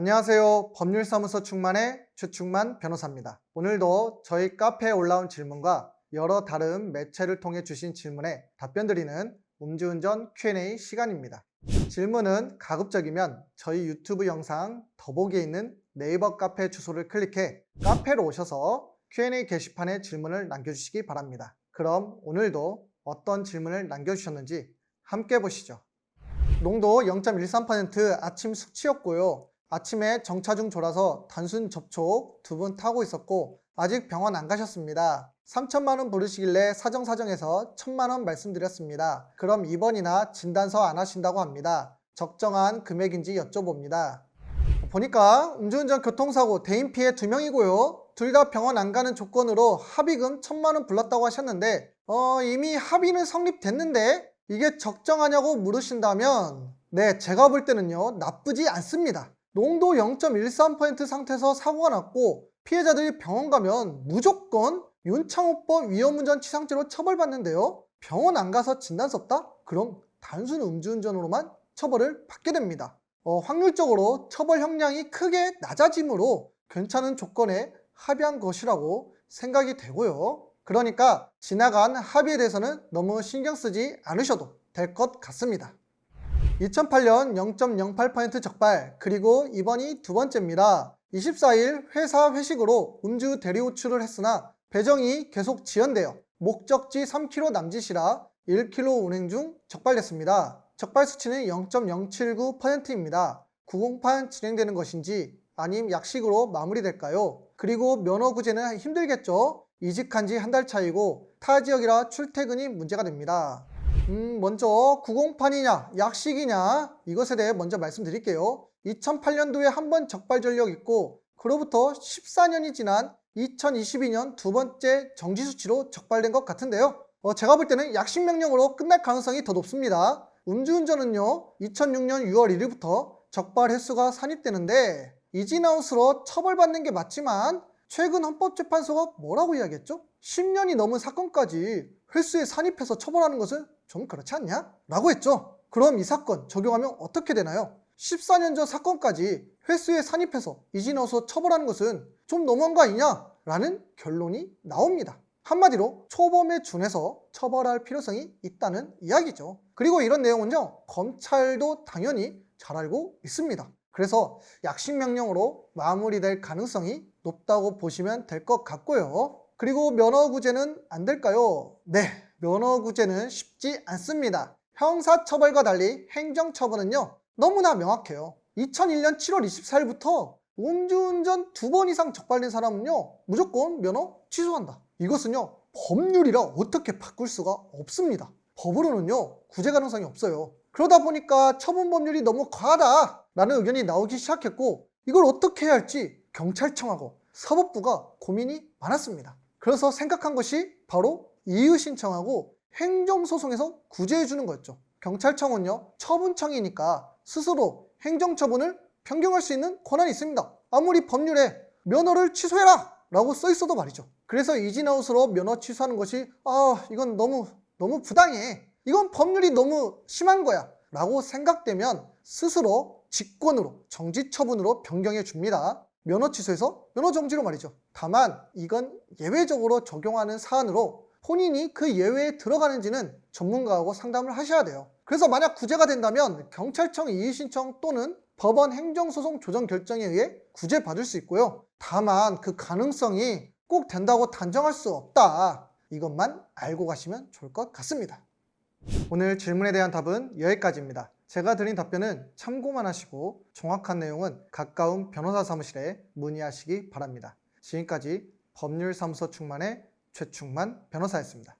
안녕하세요. 법률사무소 충만의 최충만 변호사입니다. 오늘도 저희 카페에 올라온 질문과 여러 다른 매체를 통해 주신 질문에 답변 드리는 음주운전 Q&A 시간입니다. 질문은 가급적이면 저희 유튜브 영상 더보기에 있는 네이버 카페 주소를 클릭해 카페로 오셔서 Q&A 게시판에 질문을 남겨주시기 바랍니다. 그럼 오늘도 어떤 질문을 남겨주셨는지 함께 보시죠. 농도 0.13% 아침 숙취였고요. 아침에 정차 중 졸아서 단순 접촉 두 분 타고 있었고 아직 병원 안 가셨습니다. 3천만 원 부르시길래 사정사정해서 1천만 원 말씀드렸습니다. 그럼 입원이나 진단서 안 하신다고 합니다. 적정한 금액인지 여쭤봅니다. 보니까 음주운전 교통사고 대인 피해 두 명이고요. 둘 다 병원 안 가는 조건으로 합의금 천만 원 불렀다고 하셨는데 어, 이미 합의는 성립됐는데 이게 적정하냐고 물으신다면 네 제가 볼 때는요 나쁘지 않습니다. 농도 0.13% 상태에서 사고가 났고 피해자들이 병원 가면 무조건 윤창호법 위험운전 치상죄로 처벌받는데요. 병원 안 가서 진단서 없다? 그럼 단순 음주운전으로만 처벌을 받게 됩니다. 어, 확률적으로 처벌 형량이 크게 낮아지므로 괜찮은 조건에 합의한 것이라고 생각이 되고요. 그러니까 지나간 합의에 대해서는 너무 신경 쓰지 않으셔도 될 것 같습니다. 2008년 0.08% 적발 그리고 이번이 두 번째입니다. 24일 회사 회식으로 음주 대리 호출을 했으나 배정이 계속 지연되어 목적지 3km 남짓이라 1km 운행 중 적발됐습니다. 적발 수치는 0.079%입니다. 908 진행되는 것인지 아님 약식으로 마무리될까요? 그리고 면허 구제는 힘들겠죠? 이직한 지 한 달 차이고 타 지역이라 출퇴근이 문제가 됩니다. 음, 먼저 908이냐, 약식이냐, 이것에 대해 먼저 말씀드릴게요. 2008년도에 한 번 적발 전력 있고, 그로부터 14년이 지난 2022년 두 번째 정지 수치로 적발된 것 같은데요. 어, 제가 볼 때는 약식 명령으로 끝날 가능성이 더 높습니다. 음주운전은요, 2006년 6월 1일부터 적발 횟수가 산입되는데, 이진아웃으로 처벌받는 게 맞지만, 최근 헌법재판소가 뭐라고 이야기했죠? 10년이 넘은 사건까지 횟수에 산입해서 처벌하는 것은 좀 그렇지 않냐? 라고 했죠. 그럼 이 사건 적용하면 어떻게 되나요? 14년 전 사건까지 횟수에 산입해서 이진아웃으로 처벌하는 것은 좀 너무한 거 아니냐? 라는 결론이 나옵니다. 한마디로 초범에 준해서 처벌할 필요성이 있다는 이야기죠. 그리고 이런 내용은요, 검찰도 당연히 잘 알고 있습니다. 그래서 약식 명령으로 마무리될 가능성이 높다고 보시면 될 것 같고요. 그리고 면허구제는 안 될까요? 네, 면허구제는 쉽지 않습니다. 형사처벌과 달리 행정처분은요, 너무나 명확해요. 2001년 7월 24일부터 음주운전 두 번 이상 적발된 사람은요, 무조건 면허 취소한다. 이것은요, 법률이라 어떻게 바꿀 수가 없습니다. 법으로는요, 구제 가능성이 없어요. 그러다 보니까 처분 법률이 너무 과하다. 라는 의견이 나오기 시작했고, 이걸 어떻게 해야 할지 경찰청하고 사법부가 고민이 많았습니다. 그래서 생각한 것이 바로 이의 신청하고 행정소송에서 구제해 주는 거였죠. 경찰청은요, 처분청이니까 스스로 행정처분을 변경할 수 있는 권한이 있습니다. 아무리 법률에 면허를 취소해라! 라고 써 있어도 말이죠. 그래서 이진아웃으로 면허 취소하는 것이, 아, 이건 너무, 너무 부당해. 이건 법률이 너무 심한 거야. 라고 생각되면 스스로 직권으로 정지 처분으로 변경해 줍니다. 면허 취소해서 면허 정지로 말이죠. 다만 이건 예외적으로 적용하는 사안으로 본인이 그 예외에 들어가는지는 전문가하고 상담을 하셔야 돼요. 그래서 만약 구제가 된다면 경찰청 이의신청 또는 법원 행정소송 조정 결정에 의해 구제받을 수 있고요. 다만 그 가능성이 꼭 된다고 단정할 수 없다. 이것만 알고 가시면 좋을 것 같습니다. 오늘 질문에 대한 답은 여기까지입니다. 제가 드린 답변은 참고만 하시고 정확한 내용은 가까운 변호사 사무실에 문의하시기 바랍니다. 지금까지 법률사무소 충만의 최충만 변호사였습니다.